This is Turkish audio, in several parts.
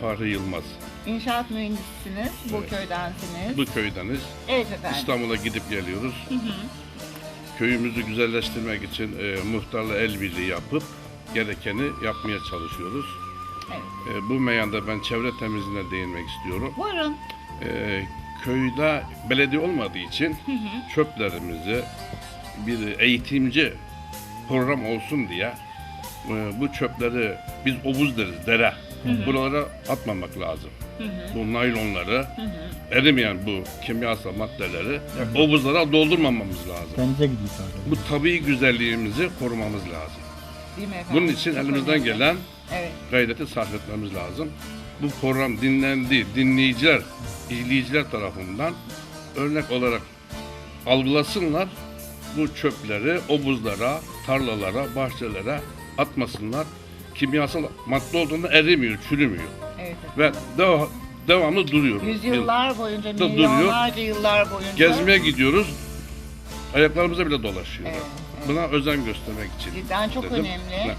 Fahri Yılmaz. İnşaat mühendisisiniz, bu Evet. köydensiniz. Bu köydeniz. Evet efendim. İstanbul'a gidip geliyoruz. Köyümüzü güzelleştirmek için e, muhtarla el birliği yapıp gerekeni yapmaya çalışıyoruz. Evet. E, bu meyanda ben çevre temizliğine değinmek istiyorum. Buyurun. E, köyde belediye olmadığı için çöplerimizi bir eğitimci program olsun diye e, bu çöpleri biz obuz deriz, dere. Buralara atmamak lazım. Bu naylonları, erimeyen bu kimyasal maddeleri obuzlara doldurmamamız lazım. Denize gidiyor sadece. Bu tabii güzelliğimizi korumamız lazım. Değil mi efendim? Bunun için Çok elimizden önemli. gelen Evet. gayreti sarf etmemiz lazım. Bu program dinlendi, dinleyiciler, izleyiciler tarafından örnek olarak algılasınlar. Bu çöpleri obuzlara, tarlalara, bahçelere atmasınlar. Kimyasal madde olduğunda erimiyor, çürümüyor Evet. ve deva- devamlı duruyor. Yüzyıllar boyunca, Da duruyor. milyonlarca yıllar boyunca. Gezmeye gidiyoruz, ayaklarımıza bile dolaşıyor. Evet, evet. Buna özen göstermek için. Cidden çok dedim. önemli. Ne?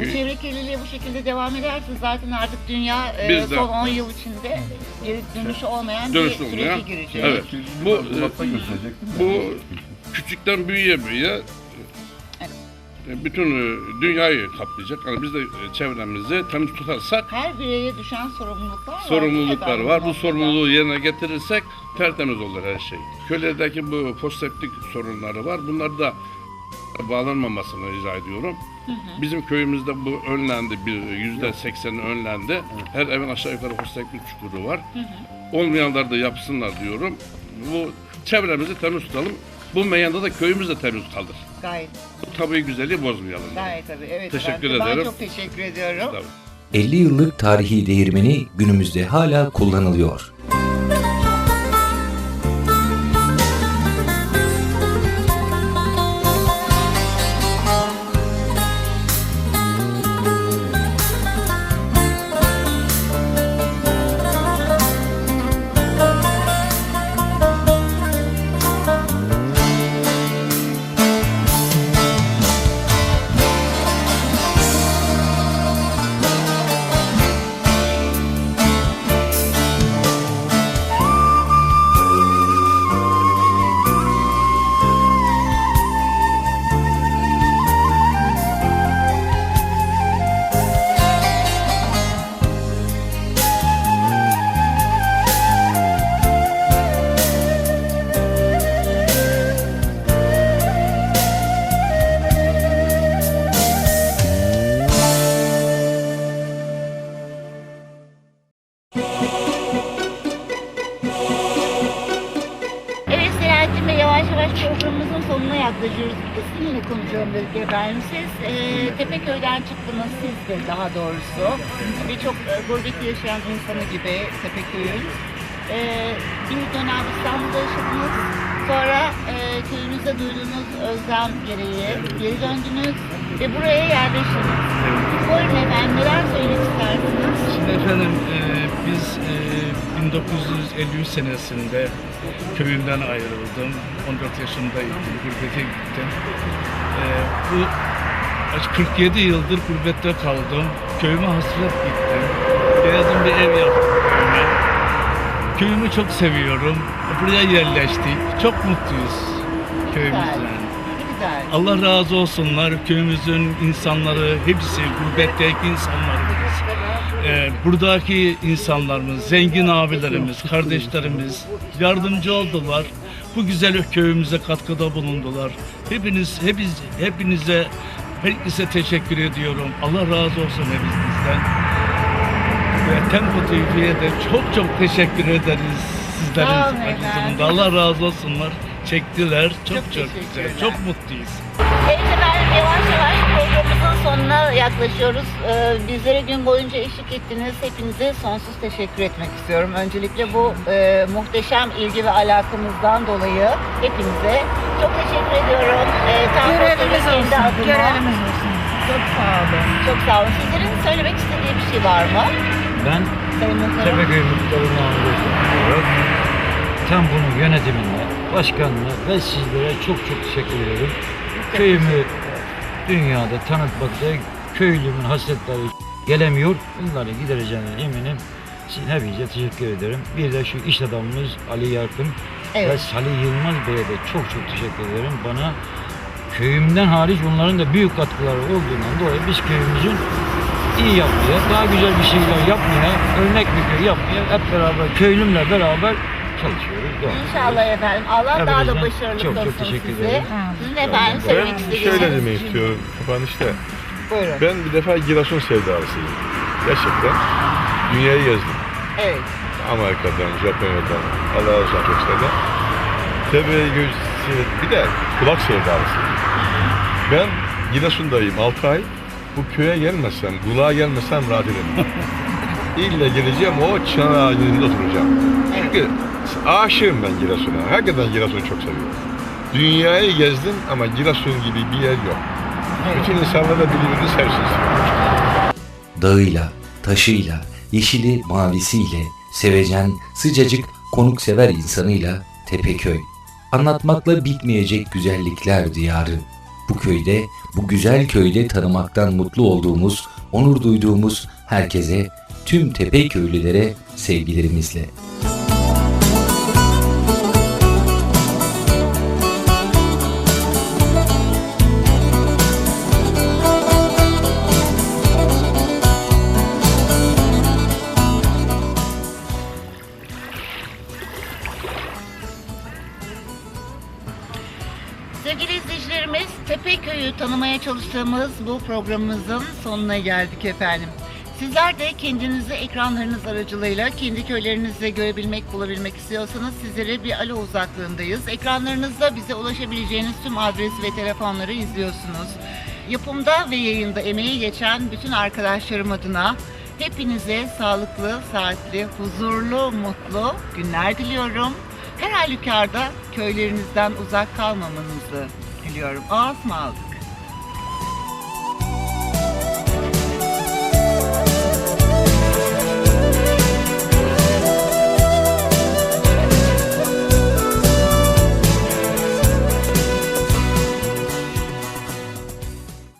Bu çevre kirliliği bu şekilde devam ederse zaten artık dünya e, son 10 yıl içinde geri dönüşü olmayan Dönüşü bir olmayan, sürece girecek. Evet. Bu e, bu küçükten büyüye büyüye e, bütün e, dünyayı kaplayacak. Yani biz de e, çevremizi temiz tutarsak Her bireye düşen sorumluluklar var. sorumluluklar var. Bu sorumluluğu yerine getirirsek tertemiz olur her şey. Köylerdeki bu foseptik sorunları var. Bunlar da bağlanmamasını rica ediyorum. Bizim köyümüzde bu önlendi, bir yüzde sekseni önlendi. Her evin aşağı yukarı foseptik çukuru var. Olmayanlar da yapsınlar diyorum. Bu çevremizi temiz tutalım. Bu meyanda da köyümüz de temiz kalır. Gayet, Bu tabii güzelliği bozmayalım. gayet tabii. Evet Teşekkür efendim. ederim. Ben çok teşekkür ediyorum. Tabii. 50 yıllık tarihi değirmeni günümüzde hala kullanılıyor. Yavaş programımızın sonuna yaklaşıyoruz. Sizinle konuşalım dedik efendim. Siz e, Tepeköy'den çıktınız siz de daha doğrusu. Birçok e, gurbette yaşayan insanı gibi Tepeköy'ün. E, bir dönem İstanbul'da yaşadınız. Sonra e, köyünüzde duyduğunuz özlem gereği geri döndünüz ve buraya yerleştiniz. Buyurun efendim neler söylemek istersiniz? Şimdi efendim e, biz e, 1953 senesinde köyümden ayrıldım. 14 yaşındaydım, gurbete gittim. E, bu 47 yıldır gurbette kaldım. Köyüme hasret gittim. Geldim bir ev yaptım köyüme. Köyümü çok seviyorum. Buraya yerleştik. Çok mutluyuz köyümüzden. Allah razı olsunlar köyümüzün insanları, hepsi gurbetteki insanlarımız. Ee, buradaki insanlarımız, zengin abilerimiz, kardeşlerimiz yardımcı oldular. Bu güzel köyümüze katkıda bulundular. Hepiniz, hepiniz, hepinize, herkese teşekkür ediyorum. Allah razı olsun hepinizden. Ve Tempo TV'ye de çok çok teşekkür ederiz sizlerin efendim. Allah razı olsunlar. Çektiler. Çok Çok çok, güzel. Çok mutluyuz. Evet efendim yavaş yavaş programımızın sonuna yaklaşıyoruz. Ee, bizlere gün boyunca eşlik ettiniz. Hepinize sonsuz teşekkür etmek istiyorum. Öncelikle bu e, muhteşem ilgi ve alakamızdan dolayı hepinize çok teşekkür ediyorum. Ee, tam Görevimiz olsun. adıma. Görevimiz olsun. Çok sağ olun. Çok sağ olun. Sizlerin söylemek istediği bir şey var mı? Ben Sayın Muhtarım. Tepeköy Muhtarı Mahmut Öztürk. Tam bunun yönetimine, başkanına ve sizlere çok çok teşekkür ederim. Köyümü dünyada tanıtmakta köylümün hasretleri gelemiyor. Bunları gidereceğine eminim. Sizin hepinize teşekkür ederim. Bir de şu iş adamımız Ali Yarkın ve Evet. Salih Yılmaz Bey'e de çok çok teşekkür ederim. Bana köyümden hariç onların da büyük katkıları olduğundan dolayı biz köyümüzün iyi yapmaya, daha güzel bir şeyler yapmaya, örnek bir köy yapmaya hep beraber, köylümle beraber çalışıyoruz. Devam İnşallah efendim. Allah daha da başarılı çok çok kılsın teşekkür sizi. ederim. Sizin efendim söylemek Ben istediğiniz. şöyle demek istiyorum kapanışta. Buyurun. Ben bir defa Giresun sevdalısıyım. Gerçekten. Dünyayı gezdim. Evet. Amerika'dan, Japonya'dan, Allah razı olsun Türklerden. Tabii bir de kulak sevdalısıyım. Ben Giresun'dayım 6 ay. Bu köye gelmesem, kulağa gelmesem rahat edemem. İlle geleceğim o çınar ağacının oturacağım. Çünkü aşığım ben Giresun'a. Hakikaten Giresun'u çok seviyorum. Dünyayı gezdim ama Giresun gibi bir yer yok. Bütün insanlar da birbirini sevsin. Dağıyla, taşıyla, yeşili, mavisiyle, sevecen, sıcacık, konuksever insanıyla Tepeköy. Anlatmakla bitmeyecek güzellikler diyarı. Bu köyde, bu güzel köyde tanımaktan mutlu olduğumuz, onur duyduğumuz herkese, tüm Tepeköylülere sevgilerimizle. Sevgili izleyicilerimiz, Tepeköy'ü tanımaya çalıştığımız bu programımızın sonuna geldik efendim. Sizler de kendinizi ekranlarınız aracılığıyla kendi köylerinizde görebilmek, bulabilmek istiyorsanız sizlere bir alo uzaklığındayız. Ekranlarınızda bize ulaşabileceğiniz tüm adres ve telefonları izliyorsunuz. Yapımda ve yayında emeği geçen bütün arkadaşlarım adına hepinize sağlıklı, saatli, huzurlu, mutlu günler diliyorum. Her halükarda köylerinizden uzak kalmamanızı diliyorum. Ağız mı aldık?